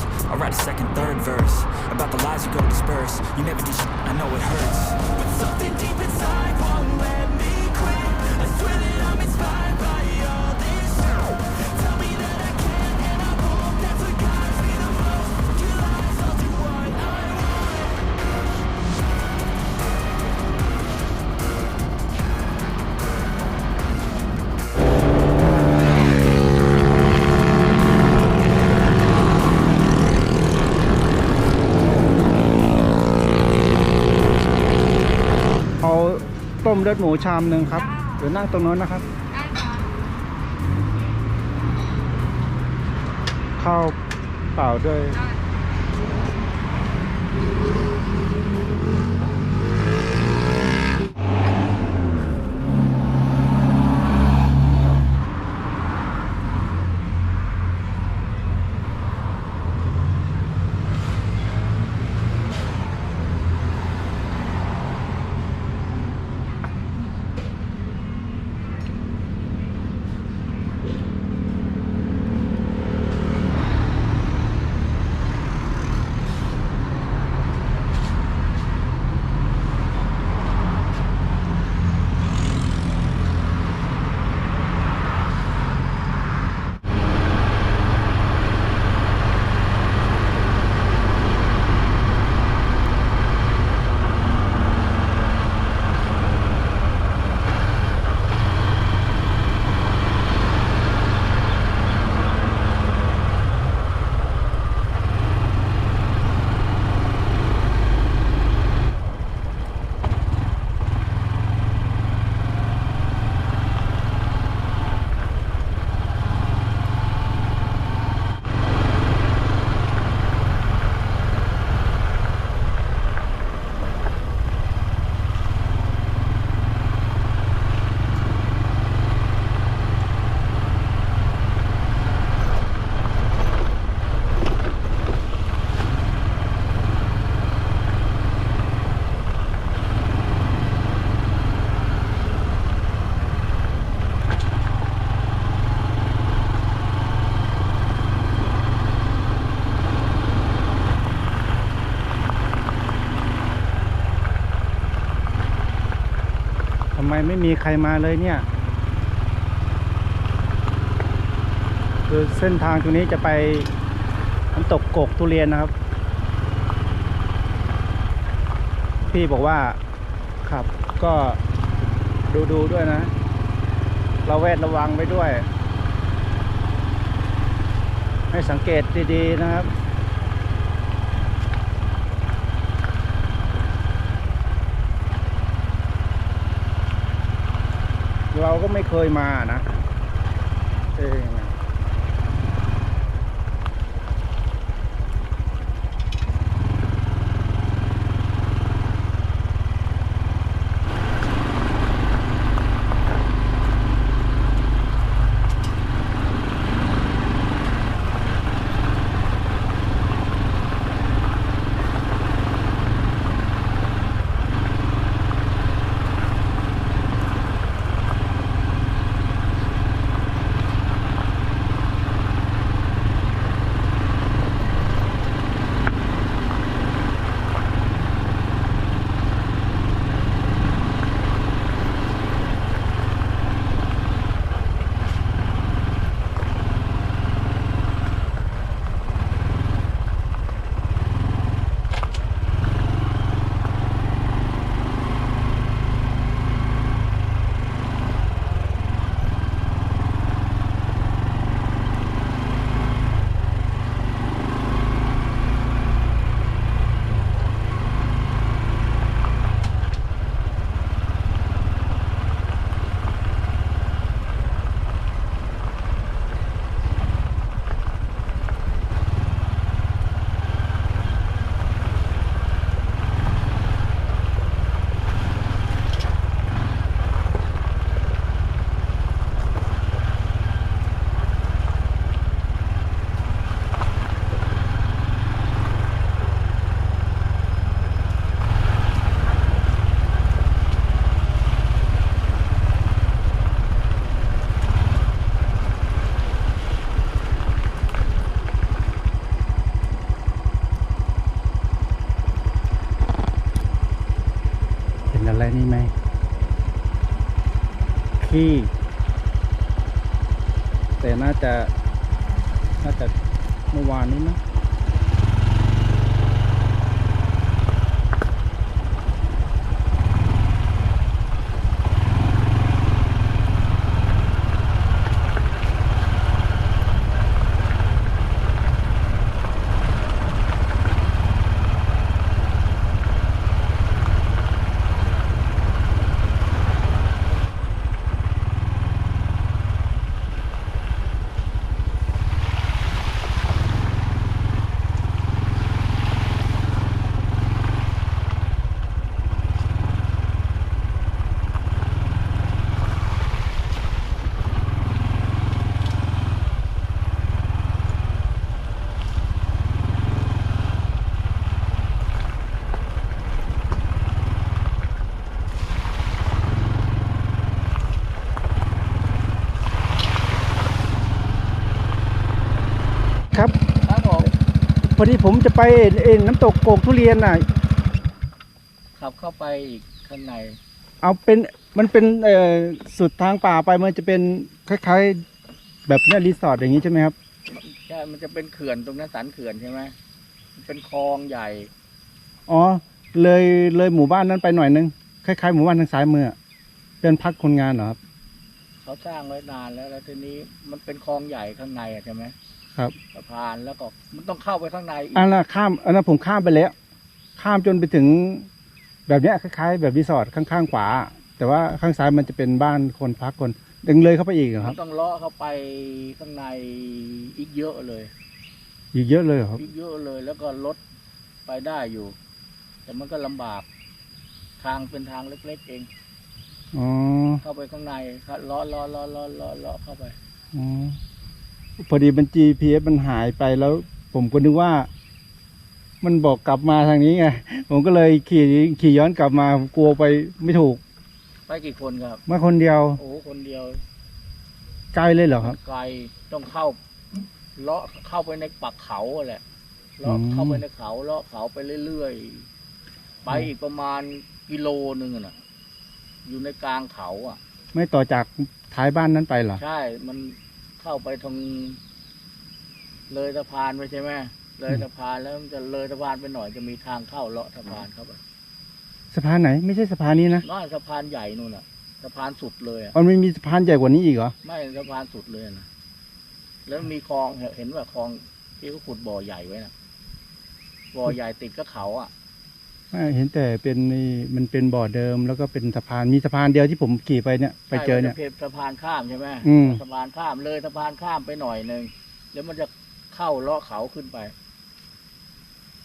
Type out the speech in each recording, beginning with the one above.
first. I'll write a second, third verse about the lies you go disperse. You never did shit, I know it hurts. But something deep inside ต้มเลือดหมูชามหนึ่งครับเดี๋ยวนั่งตรงโน้นนะครับ ข้าวเปล่าด้วย ไมไม่มีใครมาเลยเนี่ยคือเส้นทางตรงนี้จะไปน้ำตกกกทุเรียนนะครับ พี่บอกว่าขับก็ดูดูด้วยนะ เราแวดระวังไว้ด้วย ให้สังเกตดี ๆ นะครับ เราก็ไม่เคยมานะเอง แต่น่าจะน่าจะเมื่อวานนี้มั้ง พอดีผมจะไปเอ็นน้ำตกโกกทุเรียนน่ะ ขับเข้าไปอีกข้างในเอาเป็นมันเป็นเอ่อสุดทางป่าไปมันจะเป็นคล้ายๆ แบบเนี้ยรีสอร์ทอย่างนี้ใช่ไหมครับ ใช่มันจะเป็นเขื่อนตรงนั้นสันเขื่อนใช่ไหมมันเป็นคลองใหญ่ อ๋อ เลยเลยหมู่บ้านนั้นไปหน่อยนึงคล้ายๆหมู่บ้านทางซ้ายมืออะเป็นพักคนงานเหรอครับ เขาสร้างไว้นานแล้ว แล้วทีนี้มันเป็นคลองใหญ่ข้างในอะใช่ไหม ครับสะพานแล้วก็มันต้องเข้าไปข้างในอีกอันน่ะข้ามอันนั้นผมข้ามไปแล้ว ข้ามจนไปถึง แบบเนี้ยคล้ายๆ แบบรีสอร์ทข้างๆขวา แต่ว่าข้างซ้ายมันจะเป็นบ้านคนพักคนดึงเลยเข้าไปอีกเหรอคมัรับนต้องเลาะเข้าไปข้างในอีกเยอะเลย อีกเยอะเลยเหรอครับ อีกเยอะเลย แล้วก็รถไปได้อยู่ แต่มันก็ลำบาก ทางเป็นทางเล็ก ๆ เอง อ๋อเข้าไปข้างในครับเลาะเลาะเลาะเลาะเลาะเลาะเข้าไป อ๋อ พอดีมัน GPS มันหายไปแล้ว ผมก็นึกว่า มันบอกกลับมาทางนี้ไงผมก็เลยขี่ขี่ย้อนกลับมากลัวไปไม่ถูก ไปกี่คนครับ มาคนเดียว โอ้โหคนเดียว ไกลเลยเหรอครับ ไกลต้องเข้าเลาะเข้าไปในปักเขาอะแหละเลาะอืมเข้าไปในเขาเลาะเขาไปเรื่อยๆ ไปอีกประมาณกิโลหนึ่งอะน่ะ อยู่ในกลางเขาอะ ไม่ต่อจากท้ายบ้านนั้นไปเหรอ ใช่ มัน เข้าไปทางเลยสะพานไปใช่ไหมเลยสะพานแล้วมันจะเลยสะพานไปหน่อยจะมีทางเข้าเลาะสะพานเข้าไปสะพานไหน ไม่ใช่สะพานนี้นะน่าสะพานใหญ่นู่นอะสะพานสุดเลยอะมันไม่มีสะพานใหญ่กว่านี้อีกเหรอไม่สะพานสุดเลยนะแล้วมีคลองเห็นว่าคลองที่เขาขุดบ่อใหญ่ไว้นะบ่อใหญ่ติดกับเขาอะไม่ เห็นแต่เป็นนี่มันเป็นบ่อเดิมแล้วก็เป็นสะพานมีสะพานเดียวที่ผมขี่ไปเนี่ยไปเจอเนี่ย ใช่มัจะสะพานข้ามใช่ไหมอืม สะพานข้ามเลยสะพานข้ามไปหน่อยหนึ่งแล้วมันจะเข้าเลาะเขาขึ้นไป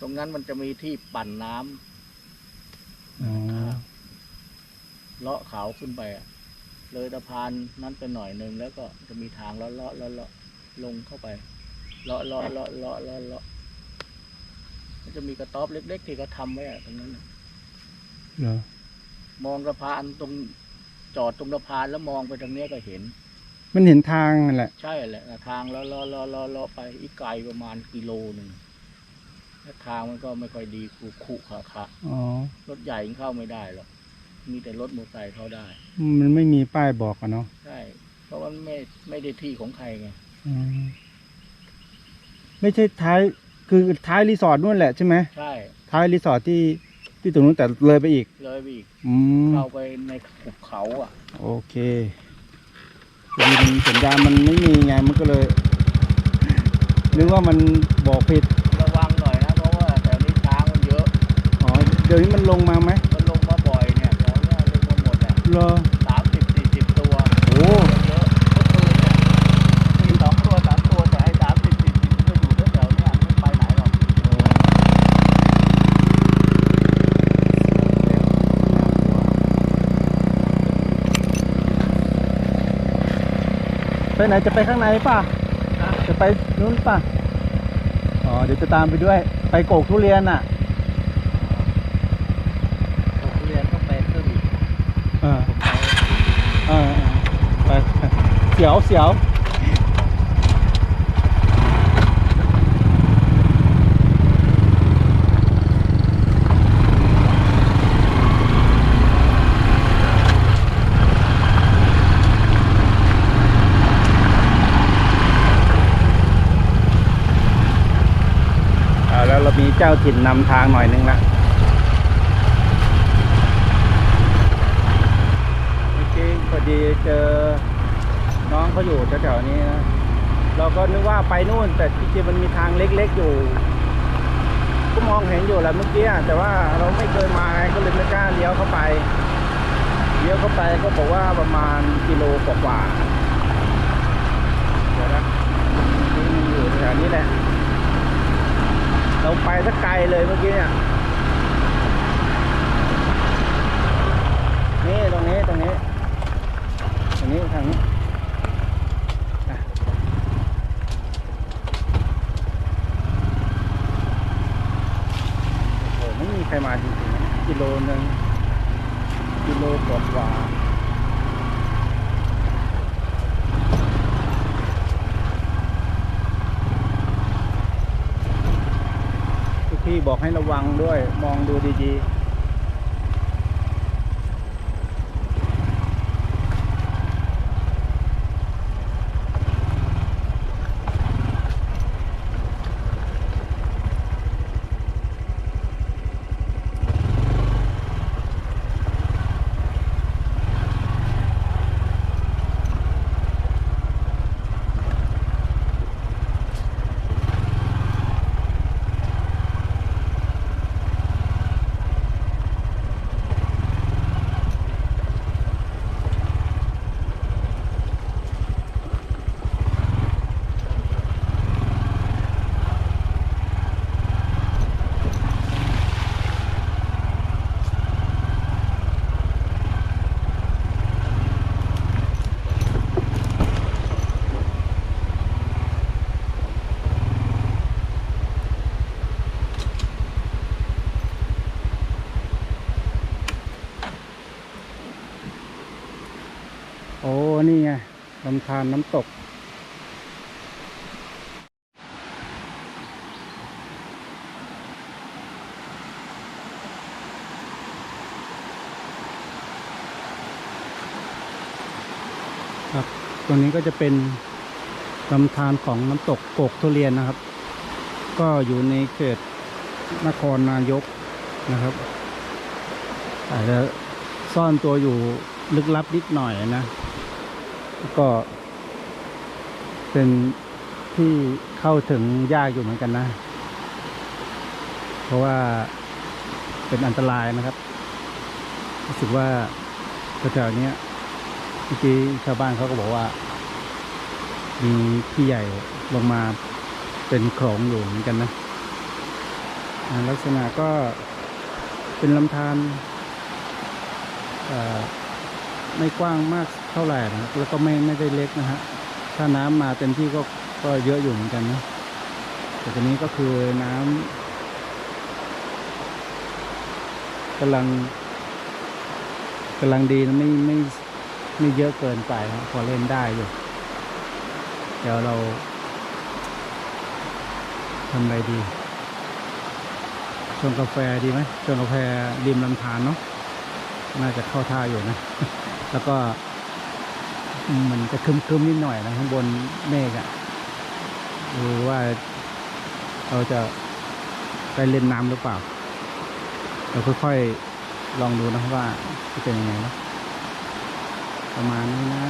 ตรงนั้นมันจะมีที่ปั่นน้ำอ๋อเลาะเขาขึ้นไปอะเลยสะพานนั้นไปหน่อยหนึ่งแล้วก็จะมีทางเลาะเลาะเลาะเลาะลงเข้าไป เลาะเลาะเลาะเลาะเลาะเลาะ มันจะมีกระต๊อบเล็กๆที่เขาทำไว้อะตรงนั้นน่ะเหรอมองสะพานตรงจอดตรงสะพานแล้วมองไปทางเนี้ยก็เห็น มันเห็นทางนั่นแหละ ใช่แหละทางแล้วเลาะเลาะเลาะเลาะไปอีกไกลประมาณกิโลหนึ่งแล้วทางมันก็ไม่ค่อยดีคุคุขะขะอ๋อ รถใหญ่ยังเข้าไม่ได้หรอกมีแต่รถมอเตอร์ไซค์เข้าได้ มันไม่มีป้ายบอกอะเนาะใช่ เพราะว่าไม่ไม่ได้ที่ของใครไงอืมไม่ใช่ท้าย คือท้ายรีสอร์ทนู่นแหละใช่ไหมใช่ท้ายรีสอร์ทที่ที่ตรงนู้นแต่เลยไปอีก เลยไปอีกอืมเข้าไปในหุบเขาอะ โอเคยินสัญญาณมันไม่มีไงมันก็เลยนึกว่ามันบอกผิดระวังหน่อยนะ เพราะว่าแถวนี้ช้างมันเยอะ อ๋อเดี๋ยวนี้มันลงมาไหมมันลงมาบ่อยเนี่ยแถวเนี้ยลงมาหมดอะเหรอ สามสิบสี่สิบตัว โอ้ เยอะเมื่อคืนเนี่ยมีสองตัวสามตัวแต่ไอ้สามสิบสี่สิบก็อยู่แถวๆเนี่ยไม่ไปไหนหรอก ไปไหนจะไปข้างในป่ะ จะไปนู้นป่ะ อ๋อ เดี๋ยวจะตามไปด้วย ไปโกกทุเรียนอะผมเรียนต้องไปเพิ่มอีกเออเออเออไปเสียวเสียว เจ้าถิ่นนำทางหน่อยนึงละเมื่อกี้พอดีเจอน้องเขาอยู่แถวๆนี้นะเราก็นึกว่าไปนู่น แต่จริงๆมันมีทางเล็กๆอยู่ ก็มองเห็นอยู่แหล้วเมื่อกี้แต่ว่าเราไม่เคยมาไงก็เลยไม่กล้าเลี้ยวเข้าไปเลี้ยวเข้าไปก็บอกว่าประมาณกิโลกว่าๆเดี๋ยวนะนี่อยู่แถวนี้แหละ เราไปสักไกลเลยเมื่อกี้เนี่ยนี่ตรงนี้ตรงนี้ตรงนี้ทางนี้โอ้โหไม่มีใครมาจริงๆกิโลหนึ่งกิโลกว่า ที่บอกให้ระวังด้วย มองดูดีๆ โอ้ นี่ไงลำ ธารน้ำตก ครับตัวนี้ก็จะเป็นลำธารของน้ำตกโกกทุเรียนนะครับ ก็อยู่ในเขตนครนายกนะครับอาจจะซ่อนตัวอยู่ลึกลับนิดหน่อยนะ ก็เป็นที่เข้าถึงยากอยู่เหมือนกันนะ เพราะว่าเป็นอันตรายนะครับ รู้สึกว่าแถวๆนี้เมื่อกี้ชาวบ้านเขาก็บอกว่า มีพี่ใหญ่ลงมาเป็นโขลงอยู่เหมือนกันนะ ลักษณะก็เป็นลำธารไม่กว้างมาก เท่าไหร่นะแล้วก็ไม่ไม่ได้เล็กนะฮะถ้าน้ำมาเต็มที่ก็ก็เยอะอยู่เหมือนกันนะแต่ตอนนี้ก็คือน้ำกำลังกำลังดีนะไม่ไม่ไม่เยอะเกินไปนะพอเล่นได้อยู่ เดี๋ยวเราทำอะไรดีชงกาแฟดีไหมชงกาแฟริมลำธารเนาะน่าจะเข้าท่าอยู่นะ แล้วก็ มันจะครึมๆนิดหน่อยนะข้างบนเมฆอะ่ะดูว่าเราจะไปเล่นน้ำหรือเปล่า เราค่อยๆลองดูนะว่าจะเป็นยังไงนะประมาณนี้นะ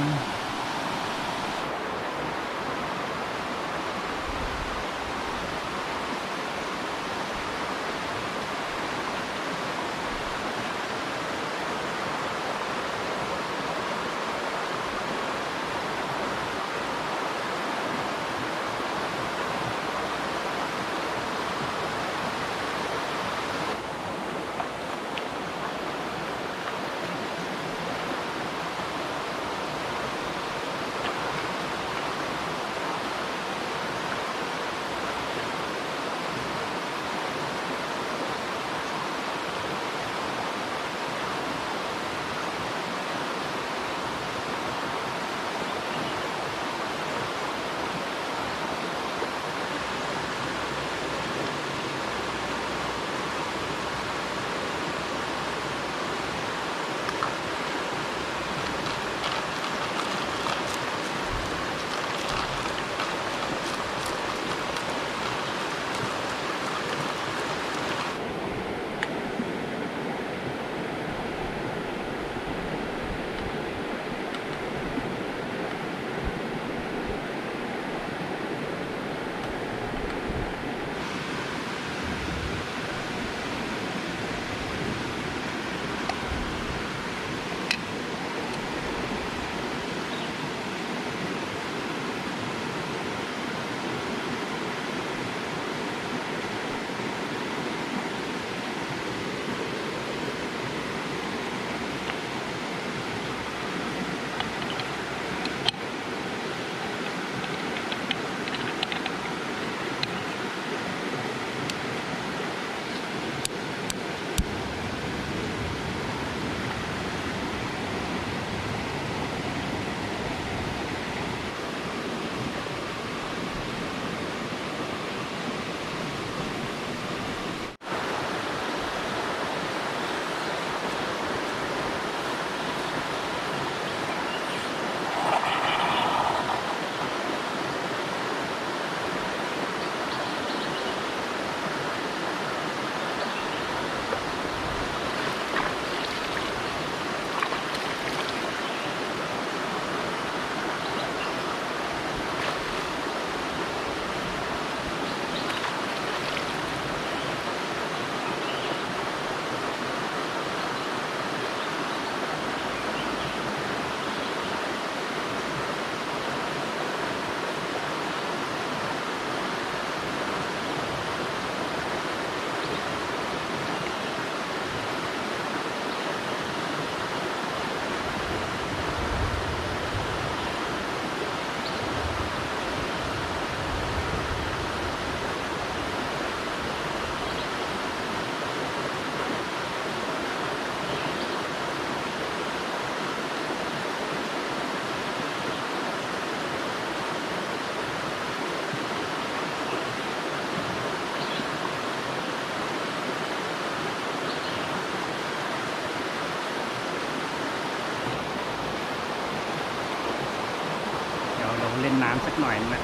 เล่นน้ำสักหน่อยนะ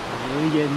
เย็น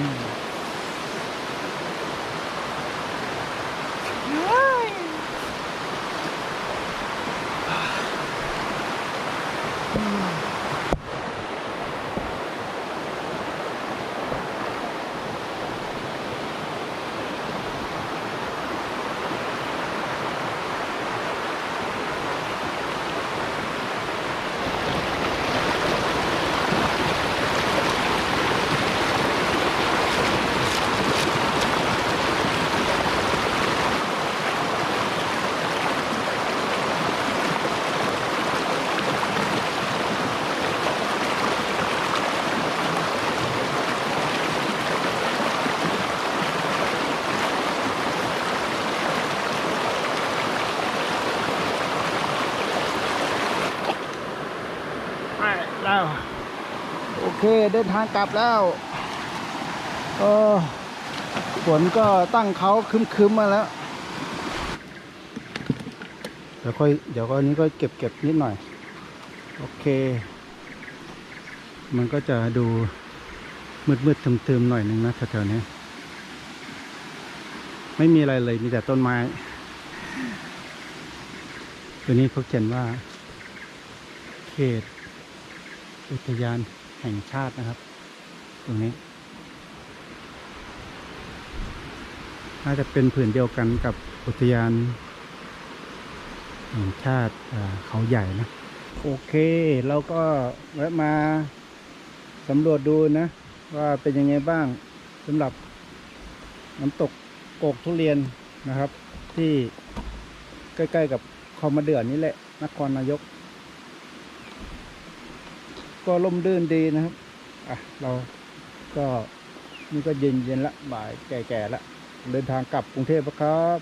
เคเดินทางกลับแล้วเออฝนก็ตั้งเขาคึมๆมาแล้ว เดี๋ยวค่อยเดี๋ยวก็อันนี้ก็เก็บเก็บนิดหน่อย โอเค มันก็จะดูมืดๆทึมๆหน่อยนึงนะแถวๆนี้ ไม่มีอะไรเลยมีแต่ต้นไม้ตัวนี้เขาเขียนว่า เขต อุทยาน แห่งชาตินะครับ ตรงนี้ น่าจะเป็นผืนเดียวกันกับอุทยานแห่งชาติเขาใหญ่นะ โอเคเราก็แวะมาสำรวจดูนะ ว่าเป็นยังไงบ้างสำหรับน้ำตกโกกทุเรียนนะครับ ที่ใกล้ ๆ กับคลองมะเดื่อนี่แหละนครนายก ก็ล่มดื่นดีนะครับ อะ เราก็นี่ก็เย็นเย็นละบ่ายแก่ๆละเดินทางกลับกรุงเทพครับ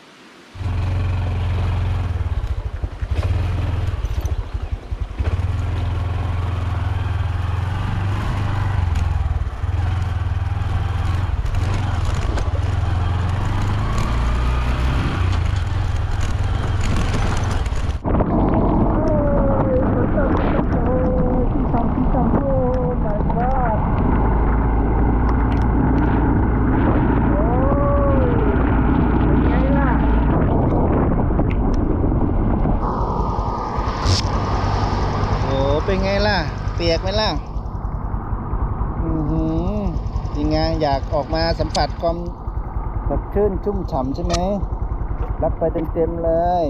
โอ้เป็นไงล่ะ เปียกไหมล่ะ อือหือยังไงอยากออกมาสัมผัสความสดชื่นชุ่มฉ่ำใช่ไหม รับไปเต็มๆเลย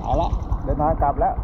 เอาละเดินทางกลับแล้ว